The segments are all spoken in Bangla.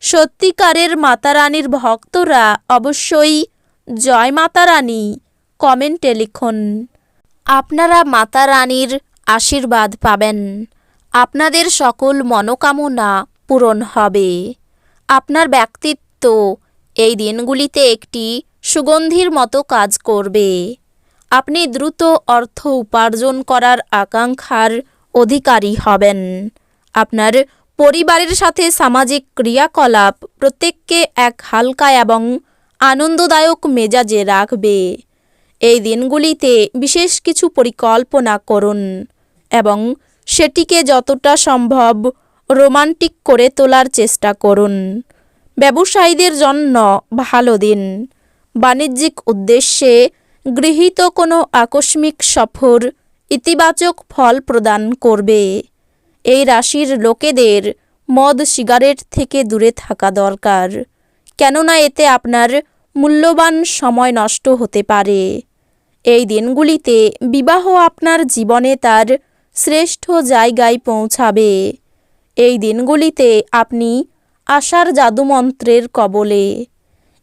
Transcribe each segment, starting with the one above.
সত্যিকারের মাতারানীর ভক্তরা অবশ্যই জয় মাতারানী কমেন্টে লিখুন। আপনারা মাতা রানীর আশীর্বাদ পাবেন। আপনাদের সকল মনোকামনা পূরণ হবে। আপনার ব্যক্তিত্ব এই দিনগুলিতে একটি সুগন্ধির মতো কাজ করবে। আপনি দ্রুত অর্থ উপার্জন করার আকাঙ্ক্ষার অধিকারী হবেন। আপনার পরিবারের সাথে সামাজিক ক্রিয়াকলাপ প্রত্যেককে এক হালকা এবং আনন্দদায়ক মেজাজে রাখবে। এই দিনগুলিতে বিশেষ কিছু পরিকল্পনা করুন এবং সেটিকে যতটা সম্ভব রোমান্টিক করে তোলার চেষ্টা করুন। ব্যবসায়ীদের জন্য ভালো দিন। বাণিজ্যিক উদ্দেশ্যে গৃহীত কোনো আকস্মিক সফর ইতিবাচক ফল প্রদান করবে। এই রাশির লোকেদের মদ সিগারেট থেকে দূরে থাকা দরকার। কেননা এতে আপনার মূল্যবান সময় নষ্ট হতে পারে। এই দিনগুলিতে বিবাহ আপনার জীবনে তার শ্রেষ্ঠ জায়গায় পৌঁছাবে। এই দিনগুলিতে আপনি আশার জাদুমন্ত্রের কবলে।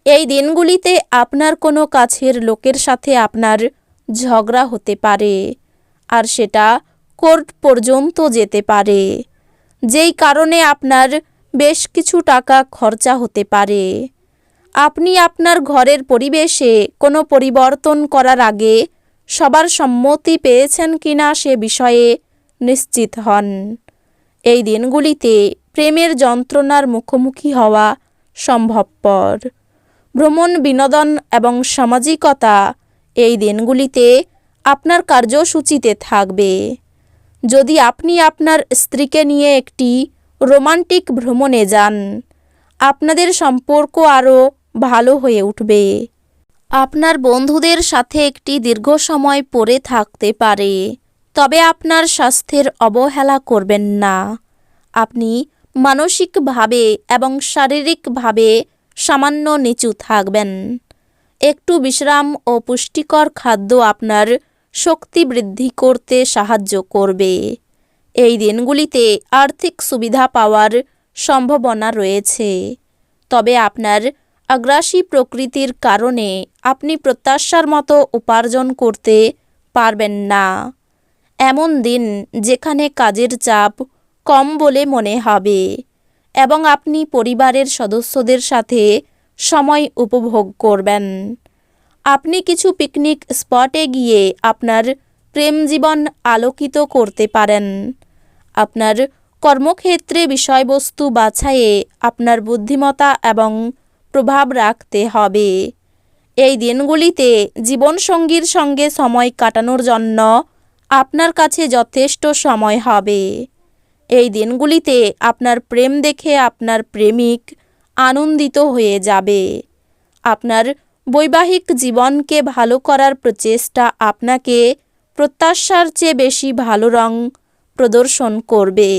এই দিনগুলিতে আপনার কোনো কাছের লোকের সাথে আপনার ঝগড়া হতে পারে। আর সেটা কোর্ট পর্যন্ত যেতে পারে। যেই কারণে আপনার বেশ কিছু টাকা খরচা হতে পারে। আপনি আপনার ঘরের পরিবেশে কোনো পরিবর্তন করার আগে সবার সম্মতি পেয়েছেন কিনা সে বিষয়ে নিশ্চিত হন। এই দিনগুলিতে প্রেমের যন্ত্রণার মুখোমুখি হওয়া সম্ভবপর। ভ্রমণ, বিনোদন এবং সামাজিকতা এই দিনগুলিতে আপনার কার্যসূচিতে থাকবে। যদি আপনি আপনার স্ত্রীকে নিয়ে একটি রোমান্টিক ভ্রমণে যান, আপনাদের সম্পর্ক আরও ভালো হয়ে উঠবে। আপনার বন্ধুদের সাথে একটি দীর্ঘ সময় পরে থাকতে পারে, তবে আপনার স্বাস্থ্যের অবহেলা করবেন না। আপনি মানসিকভাবে এবং শারীরিকভাবে সামান্য নিচু থাকবেন। একটু বিশ্রাম ও পুষ্টিকর খাদ্য আপনার শক্তি বৃদ্ধি করতে সাহায্য করবে। এই দিনগুলিতে আর্থিক সুবিধা পাওয়ার সম্ভাবনা রয়েছে। তবে আপনার আগ্রাসী প্রকৃতির কারণে আপনি প্রত্যাশার মতো উপার্জন করতে পারবেন না। এমন দিন যেখানে কাজের চাপ কম বলে মনে হবে এবং আপনি পরিবারের সদস্যদের সাথে সময় উপভোগ করবেন। আপনি কিছু পিকনিক স্পটে গিয়ে আপনার প্রেম জীবন আলোকিত করতে পারেন। আপনার কর্মক্ষেত্রে বিষয়বস্তু বাছাইয়ে আপনার বুদ্ধিমতা এবং প্রভাব রাখতে হবে। এই দিনগুলিতে জীবনসঙ্গীর সঙ্গে সময় কাটানোর জন্য আপনার কাছে যথেষ্ট সময় হবে। এই দিনগুলিতে আপনার প্রেম দেখে আপনার প্রেমিক আনন্দিত হয়ে যাবে। আপনার বৈবাহিক জীবনকে ভালো করার প্রচেষ্টা আপনাকে প্রত্যাশার চেয়ে বেশি ভালো রং প্রদর্শন করবে।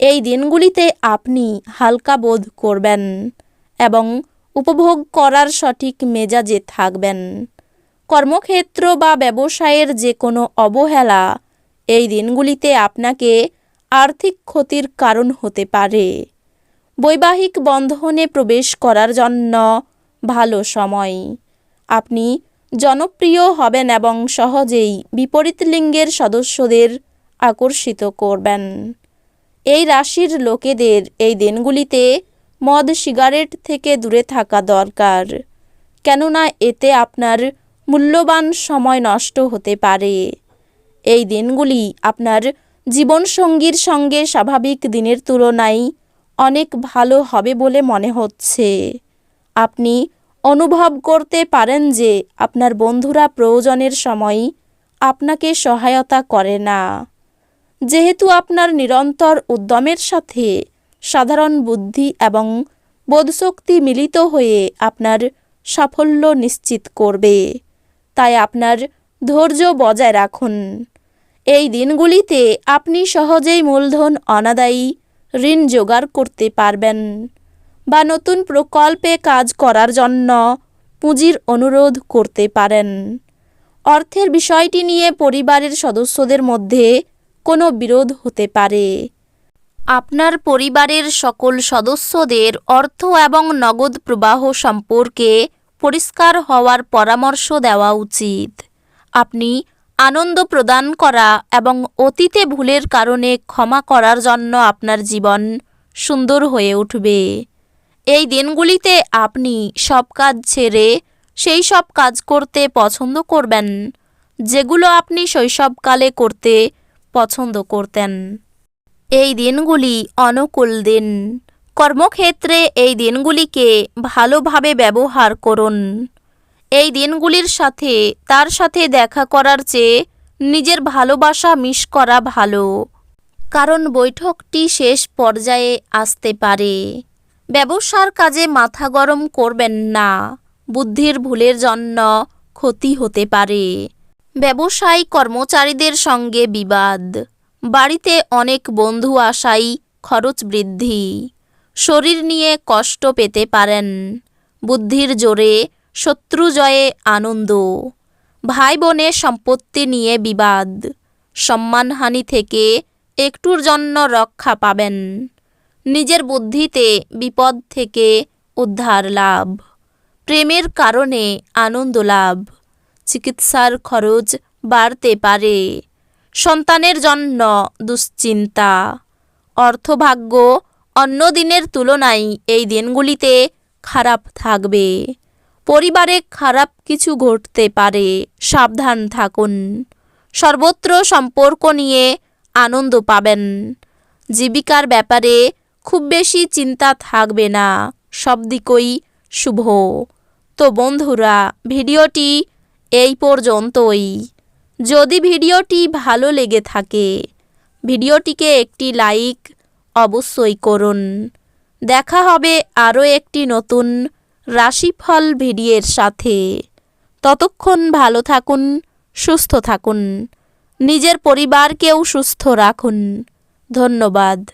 এই দিনগুলিতে আপনি হালকা বোধ করবেন এবং উপভোগ করার সঠিক মেজাজে থাকবেন। কর্মক্ষেত্র বা ব্যবসায়ের যে কোনো অবহেলা এই দিনগুলিতে আপনাকে আর্থিক ক্ষতির কারণ হতে পারে। বৈবাহিক বন্ধনে প্রবেশ করার জন্য ভালো সময়। আপনি জনপ্রিয় হবেন এবং সহজেই বিপরীত লিঙ্গের সদস্যদের আকর্ষিত করবেন। এই রাশির লোকেদের এই দিনগুলিতে মদ, সিগারেট থেকে দূরে থাকা দরকার, কেননা এতে আপনার মূল্যবান সময় নষ্ট হতে পারে। এই দিনগুলি আপনার জীবনসঙ্গীর সঙ্গে স্বাভাবিক দিনের তুলনায় অনেক ভালো হবে বলে মনে হচ্ছে। আপনি অনুভব করতে পারেন যে আপনার বন্ধুরা প্রয়োজনের সময় আপনাকে সহায়তা করে না। যেহেতু আপনার নিরন্তর উদ্যমের সাথে সাধারণ বুদ্ধি এবং বোধশক্তি মিলিত হয়ে আপনার সাফল্য নিশ্চিত করবে, তাই আপনার ধৈর্য বজায় রাখুন। এই দিনগুলিতে আপনি সহজেই মূলধন অনাদায়ী ঋণ জোগাড় করতে পারবেন। বা নতুন প্রকল্পে কাজ করার জন্য পুঁজির অনুরোধ করতে পারেন। অর্থের বিষয়টি নিয়ে পরিবারের সদস্যদের মধ্যে কোনো বিরোধ হতে পারে। আপনার পরিবারের সকল সদস্যদের অর্থ এবং নগদ প্রবাহ সম্পর্কে পরিষ্কার হওয়ার পরামর্শ দেওয়া উচিত। আপনি আনন্দ প্রদান করা এবং অতীতে ভুলের কারণে ক্ষমা করার জন্য আপনার জীবন সুন্দর হয়ে উঠবে। এই দিনগুলিতে আপনি সব কাজ ছেড়ে সেই সব কাজ করতে পছন্দ করবেন, যেগুলো আপনি শৈশবকালে করতে পছন্দ করতেন। এই দিনগুলি অনুকূল দিন। কর্মক্ষেত্রে এই দিনগুলিকে ভালোভাবে ব্যবহার করুন। এই দিনগুলির সাথে, তার সাথে দেখা করার চেয়ে নিজের ভালোবাসা মিস করা ভালো। কারণ বৈঠকটি শেষ পর্যায়ে আসতে পারে। ব্যবসার কাজে মাথা গরম করবেন না। বুদ্ধির ভুলের জন্য ক্ষতি হতে পারে। ব্যবসায়ী কর্মচারীদের সঙ্গে বিবাদ। বাড়িতে অনেক বন্ধু আসাই খরচ বৃদ্ধি। শরীর নিয়ে কষ্ট পেতে পারেন। বুদ্ধির জোরে শত্রু জয়ে আনন্দ। ভাই বোনে সম্পত্তি নিয়ে বিবাদ। সম্মানহানি থেকে একটুর জন্য রক্ষা পাবেন। নিজের বুদ্ধিতে বিপদ থেকে উদ্ধার লাভ, প্রেমের কারণে আনন্দ লাভ, চিকিৎসার খরচ বাড়তে পারে, সন্তানের জন্য দুশ্চিন্তা, অর্থভাগ্য অন্য দিনের তুলনায় এই দিনগুলিতে খারাপ থাকবে, পরিবারে খারাপ কিছু ঘটতে পারে, সাবধান থাকুন, সর্বত্র সম্পর্ক নিয়ে আনন্দ পাবেন, জীবিকার ব্যাপারে খুব বেশি চিন্তা থাকবে না। সব দিকই শুভ। তো বন্ধুরা, ভিডিওটি এই পর্যন্তই। যদি ভিডিওটি ভালো লেগে থাকে, ভিডিওটিকে একটি লাইক অবশ্যই করুন। দেখা হবে আরও একটি নতুন রাশিফল ভিডিওর সাথে। ততক্ষণ ভালো থাকুন, সুস্থ থাকুন। নিজের পরিবারকেও সুস্থ রাখুন। ধন্যবাদ।